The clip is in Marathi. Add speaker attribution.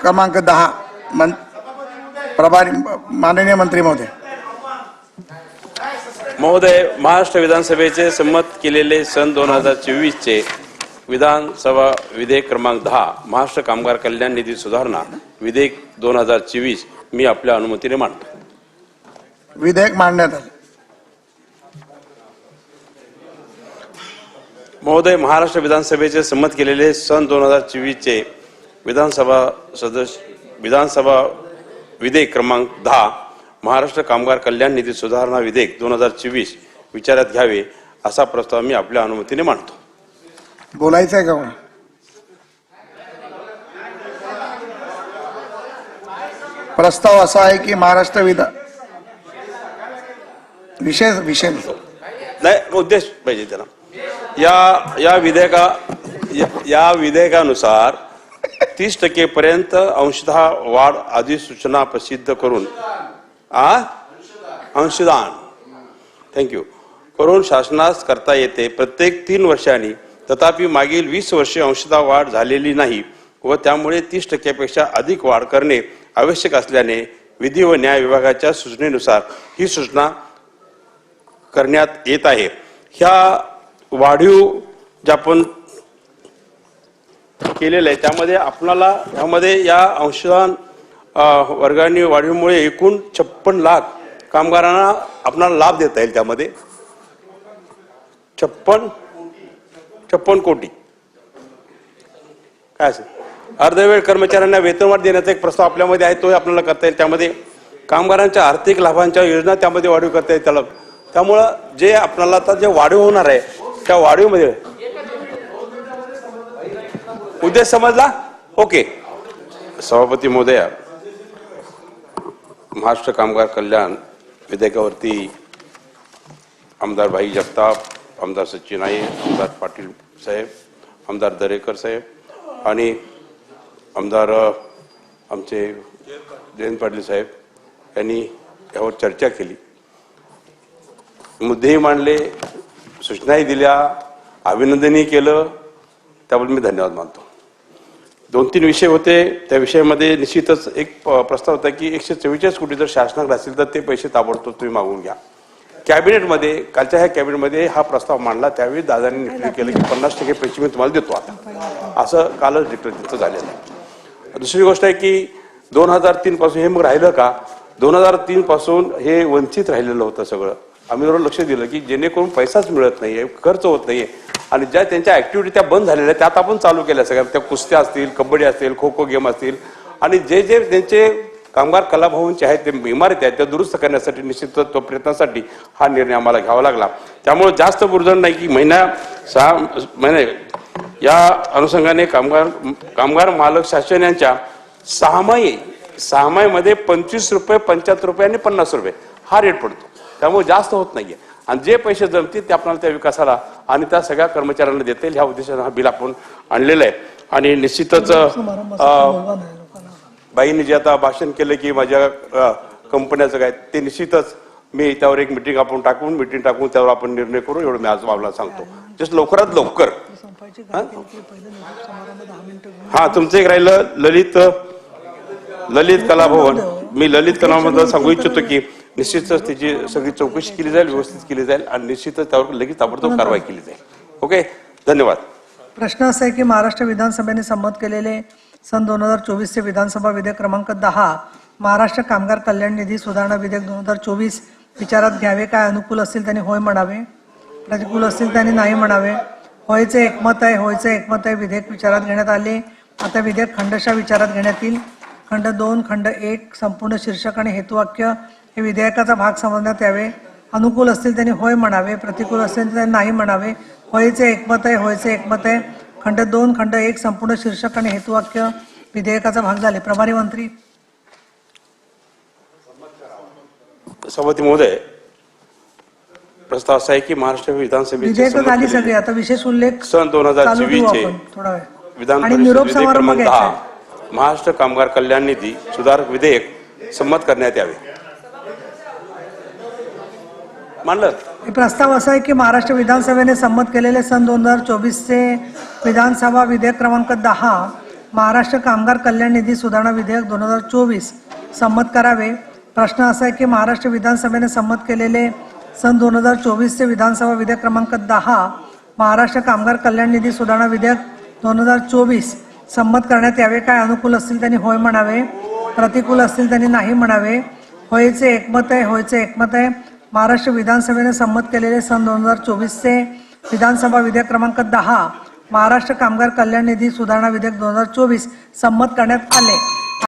Speaker 1: क्रमांक दहा मन प्रभारी माननीय मंत्री महोदय.
Speaker 2: महोदय महाराष्ट्र विधानसभेचे संमत केलेले सन दोन हजार चोवीसचे विधानसभा विधेयक क्रमांक दहा महाराष्ट्र कामगार कल्याण निधी सुधारणा विधेयक दोन हजार चोवीस मी आपल्या अनुमतीने मांडतो.
Speaker 1: विधेयक मांडण्यात आले.
Speaker 2: महोदय महाराष्ट्र विधानसभेचे संमत केलेले सन दोन हजार चोवीसचे विधानसभा सदस्य विधानसभा विधेयक क्रमांक दहा महाराष्ट्र कामगार कल्याण निधी सुधारणा विधेयक दोन हजार चोवीस विचारात घ्यावे असा प्रस्ताव मी आपल्या अनुमतीने मांडतो.
Speaker 1: बोलायचं आहे का? प्रस्ताव असा आहे की महाराष्ट्र विधान विषय विषय
Speaker 2: नाही उद्देश पाहिजे त्याला. या या विधेयका या- या विधेयकानुसार तीस टक्के पर्यंत अंशतः वाढ अधिसूचना प्रसिद्ध करून आ? अंशदान. थँक्यू करून शासनास करता येते. प्रत्येक तीन वर्षांनी तथापि मागील वीस वर्षे अंशतः वाढ झालेली नाही व त्यामुळे तीस टक्क्यापेक्षा अधिक वाढ करणे आवश्यक असल्याने विधी व न्याय विभागाच्या सूचनेनुसार ही सूचना करण्यात येत आहे. ह्या वाढीव ज्या आपण केलेलं आहे. त्यामध्ये आपणाला ह्यामध्ये या अंशदान वर्गाने वाढीमुळे एकूण छप्पन लाख कामगारांना आपणाला लाभ देता येईल त्यामध्ये. छप्पन छप्पन कोटी. काय असेल? अर्धवेळ कर्मचाऱ्यांना वेतनवाढ देण्याचा एक प्रस्ताव आपल्यामध्ये आहे तोही आपल्याला करता येईल त्यामध्ये. कामगारांच्या आर्थिक लाभांच्या योजना त्यामध्ये वाढीव करता येईल त्याला. त्यामुळं जे आपल्याला आता जे वाढीव होणार आहे त्या वाढीवमध्ये उद्देश समजला? ओके सभापती महोदया महाराष्ट्र कामगार कल्याण विधेयकावरती आमदार भाई जगताप आमदार सचिन आई आमदार पाटील साहेब आमदार दरेकर साहेब आणि आमदार आमचे जयंत पाटील साहेब यांनी यावर चर्चा केली. मुद्देही मांडले सूचनाही दिल्या अभिनंदनही केलं. त्याबद्दल मी धन्यवाद मानतो. दोन तीन विषय होते त्या विषयामध्ये निश्चितच एक प्रस्ताव होता की एकशे चव्वेचाळीस कोटी जर शासनाकडे असतील तर ते पैसे ताबडतोब तुम्ही मागून घ्या. कॅबिनेटमध्ये कालच्या ह्या कॅबिनेटमध्ये हा प्रस्ताव मांडला त्यावेळी दादांनी डिक्लेअर केलं की पन्नास टक्के पैसे मी तुम्हाला देतो आता. असं कालच डिक्लेअर तिथं झालेलं आहे. दुसरी गोष्ट आहे की दोन हजार तीनपासून हे मग राहिलं का? दोन हजार तीन पासून हे वंचित राहिलेलं होतं सगळं. आम्ही जरूर लक्ष दिलं की जेणेकरून पैसाच मिळत नाहीये खर्च होत नाहीये. आणि ज्या त्यांच्या ऍक्टिव्हिटी त्या बंद झालेल्या आहेत, त्यात आपण चालू केल्या सगळ्या. त्या कुस्त्या असतील कबड्डी असतील खो खो गेम असतील. आणि जे जे त्यांचे कामगार कलाभवनचे आहेत ते इमारती आहेत त्या दुरुस्त करण्यासाठी निश्चित तो प्रयत्नासाठी हा निर्णय आम्हाला घ्यावा लागला. त्यामुळे जास्त बुरजण नाही की महिन्या सहा महिने या अनुषंगाने कामगार कामगार मालक शासन यांच्या सहामाही सहामाहीमध्ये पंचवीस रुपये पंच्याहत्तर रुपये आणि पन्नास रुपये हा रेट पडतो. त्यामुळे जास्त होत नाही आहे आणि जे पैसे जमतील ते आपल्याला त्या विकासाला आणि त्या सगळ्या कर्मचाऱ्यांना देता. येईल ह्या उद्देशाने हा बिल आपण आणलेलं आहे. आणि निश्चितच बाईंनी जे आता भाषण केलं की माझ्या कंपन्याचं काय ते निश्चितच मी त्यावर एक मिटिंग आपण टाकून मिटिंग टाकून त्यावर आपण निर्णय करू एवढं मी आज मला सांगतो. जस्ट लवकरात लवकर. हा? तुमचं एक राहिलं ललित ललित कलाभवन मी ललित कलाबद्दल सांगू इच्छितो की निश्चितच त्याची सगळी चौकशी केली जाईल व्यवस्थित केली जाईल आणि निश्चितच त्यावर लगेच ताबडतोब कारवाई केली जाईल. ओके? धन्यवाद.
Speaker 3: प्रश्न असा आहे की महाराष्ट्र विधानसभेने संमत केलेले सन दोन हजार चोवीसचे विधानसभा विधेयक क्रमांक दहा महाराष्ट्र कामगार कल्याण निधी सुधारणा विधेयक दोन हजार चोवीस विचारात घ्यावे काय? अनुकूल असतील त्यांनी होय म्हणावे. प्रतिकूल असतील त्यांनी नाही म्हणावे. होयचे एकमत आहे होयचे एकमत आहे विधेयक विचारात घेण्यात आले. आता विधेयक खंडशः विचारात घेण्यात येईल. खंड दोन खंड एक संपूर्ण शीर्षक आणि हेतुवाक्य हे विधेयकाचा भाग समजण्यात यावे. अनुकूल असतील त्यांनी होय म्हणावे प्रतिकूल असतील त्यांनी नाही म्हणावे. होयचे एकमत आहे होयचे एकमत आहे. खंड दोन खंड एक संपूर्ण शीर्षक आणि हेतुवाक्य विधेयकाचा भाग झाले. प्रभारी मंत्री.
Speaker 2: सभापती महोदय प्रस्ताव असा आहे की महाराष्ट्र विधानसभेचे
Speaker 3: झाली सगळी. आता विषय उल्लेख
Speaker 2: सन दोन हजार
Speaker 3: वेळ.
Speaker 2: विधान परिषद. महाराष्ट्र कामगार कल्याण निधी सुधारक विधेयक संमत करण्यात यावे.
Speaker 3: मानलं? प्रस्ताव असा आहे की महाराष्ट्र विधानसभेने संमत केलेले सन दोन हजार चोवीसचे विधानसभा विधेयक क्रमांक दहा महाराष्ट्र कामगार कल्याण निधी सुधारणा विधेयक दोन हजार चोवीस संमत करावे. प्रश्न असा आहे की महाराष्ट्र विधानसभेने संमत केलेले सन दोन हजार चोवीसचे विधानसभा विधेयक क्रमांक दहा महाराष्ट्र कामगार कल्याण निधी सुधारणा विधेयक दोन हजार चोवीस संमत करण्यात यावे. काय अनुकूल असतील त्यांनी होय म्हणावे? प्रतिकूल असतील त्यांनी नाही म्हणावे. होयचे एकमत आहे होयचे एकमत आहे. महाराष्ट्र विधानसभेने संमत केलेले सन दोन हजार चोवीसचे विधानसभा विधेयक क्रमांक दहा महाराष्ट्र कामगार कल्याण निधी सुधारणा विधेयक दोन हजार चोवीस संमत करण्यात आले.